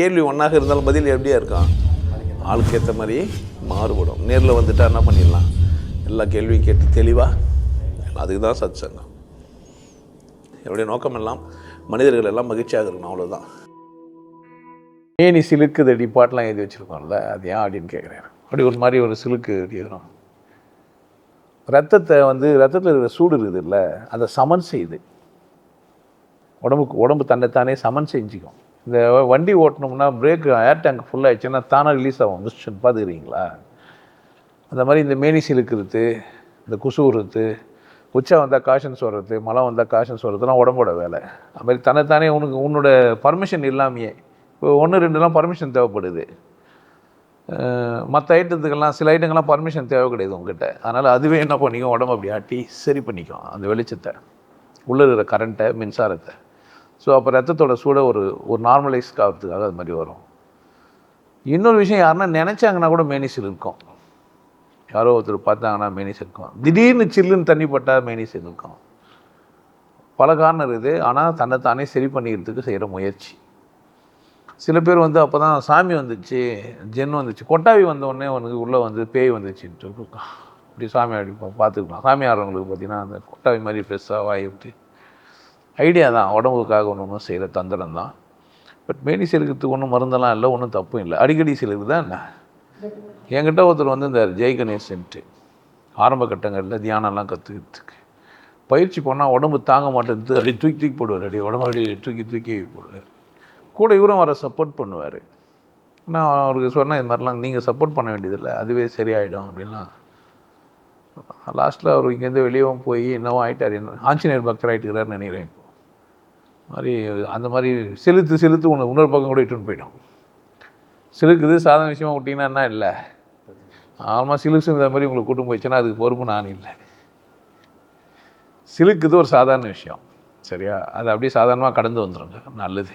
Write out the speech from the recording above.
கேள்வி ஒன்றாக இருந்தாலும் பதில் எப்படியா இருக்கான் ஆளுக்கு ஏற்ற மாதிரி மாறுபடும். நேரில் வந்துட்டா என்ன பண்ணிடலாம்? எல்லா கேள்வியும் கேட்டு தெளிவாக அதுக்கு தான் சத் சங்கம் என்னுடைய நோக்கம் எல்லாம் மனிதர்கள் எல்லாம் மகிழ்ச்சியாக இருக்கணும் அவ்வளோதான் ஏனி சிலுக்குதடி பாட்டெலாம் எழுதி வச்சுருக்கோம்ல அது ஏன் அப்படின்னு கேட்குறேன் அப்படி ஒரு மாதிரி ஒரு சிலுக்கு எழுதுறோம் ரத்தத்தை வந்து ரத்தத்தில் இருக்கிற சூடு இருக்குது இல்லை அதை சமன் செய்யுது உடம்புக்கு உடம்பு தன்னைத்தானே சமன் செஞ்சுக்கும். இந்த வண்டி ஓட்டணும்னா பிரேக் ஏர் டேங்க் ஃபுல்லாகிடுச்சுன்னா தானாக ரிலீஸ் ஆகும். மிஸ்டன் பார்த்துக்கிறீங்களா? அந்த மாதிரி இந்த மேனி இழுக்கிறது இந்த குசுவுறது உச்சா வந்தால் காஷன் சொல்கிறது மழை வந்தால் காஷன் சொல்கிறதுலாம் உடம்போட வேலை. அது மாதிரி தன்னைத்தானே உனக்கு உன்னோட பர்மிஷன் இல்லாமையே இப்போ ஒன்று ரெண்டுலாம் பர்மிஷன் தேவைப்படுது. மற்ற ஐட்டத்துக்கெல்லாம் சில ஐட்டங்கள்லாம் பர்மிஷன் தேவை கிடையாது உங்ககிட்ட அதனால் அதுவே என்ன பண்ணிக்கும் உடம்பு அப்படி ஆட்டி சரி பண்ணிக்கும். அந்த வெளிச்சத்தை. உள்ளே இருக்கிற கரண்ட்டை மின்சாரத்தை. ஸோ அப்போ ரத்தத்தோட சூட ஒரு ஒரு நார்மலைஸ் ஆகிறதுக்காக அது மாதிரி வரும். இன்னொரு விஷயம் யாருன்னா நினச்சாங்கன்னா கூட மேனிசில் இருக்கும். யாரோ ஒருத்தர் பார்த்தாங்கன்னா மேனிஸ் இருக்கும். திடீர்னு சில்லுன்னு தண்ணி பட்டால் மேனிஸ் இருக்கும். பல காரணம் இருக்குது. ஆனால் தன்னைத்தானே சரி பண்ணிக்கிறதுக்கு செய்கிற முயற்சி. சில பேர் வந்து அப்போ தான் சாமி வந்துச்சு ஜென் வந்துச்சு கொட்டாவி வந்தோடனே உனக்கு உள்ளே வந்து பேய் வந்துச்சுன்ட்டு இப்படி சாமி அப்படி பார்த்துக்கலாம். சாமி ஆடுறவங்களுக்கு பார்த்தீங்கன்னா அந்த கொட்டாவி மாதிரி ஃப்ரெஷ்ஷாக வாய் விட்டு ஐடியா தான் உடம்புக்காக ஒன்று ஒன்றும் செய்கிற தந்திரம் தான். பட் மேனி செலுக்கிறதுக்கு ஒன்றும் மருந்தெல்லாம் இல்லை ஒன்றும் தப்பும் இல்லை. அடிக்கடி செலுக்குது தான் என்ன? என்கிட்ட ஒருத்தர் வந்து இந்த ஜெய் கணேசன்ட்டு ஆரம்ப கட்டங்களில் தியானம்லாம் கற்றுக்கிறதுக்கு பயிற்சி பண்ணால் உடம்பு தாங்க மாட்டேங்குது அப்படி தூக்கி தூக்கி போடுவார். அடி உடம்பு அடி தூக்கி தூக்கி போடுவார். கூட இவரும் வர சப்போர்ட் பண்ணுவார். நான் அவருக்கு சொன்னேன் இது மாதிரிலாம் நீங்கள் சப்போர்ட் பண்ண வேண்டியதில்லை அதுவே சரியாயிடும் அப்படின்லாம். லாஸ்ட்டில் அவர் இங்கேருந்து வெளியவும் போய் என்னவோ ஆகிட்டார் என்ன ஆஞ்சநேயர் பக்தர் ஆகிட்டுக்கிறார் நினைக்கிறேன் இப்போ. மாதிரி அந்த மாதிரி செலுத்து செலுத்து உணர் இன்னொரு பக்கம் கூட இட்டுன்னு போயிடும். சிலுக்குது சாதாரண விஷயமா விட்டிங்கன்னா என்ன இல்லை? ஆமாம் சிலுக்கு இந்த மாதிரி உங்களை கூட்டும் போயிடுச்சுன்னா அதுக்கு பொறுப்பு நான் இல்லை. சிலுக்குது ஒரு சாதாரண விஷயம் சரியா? அது அப்படியே சாதாரணமாக கடந்து வந்துடுங்க நல்லது.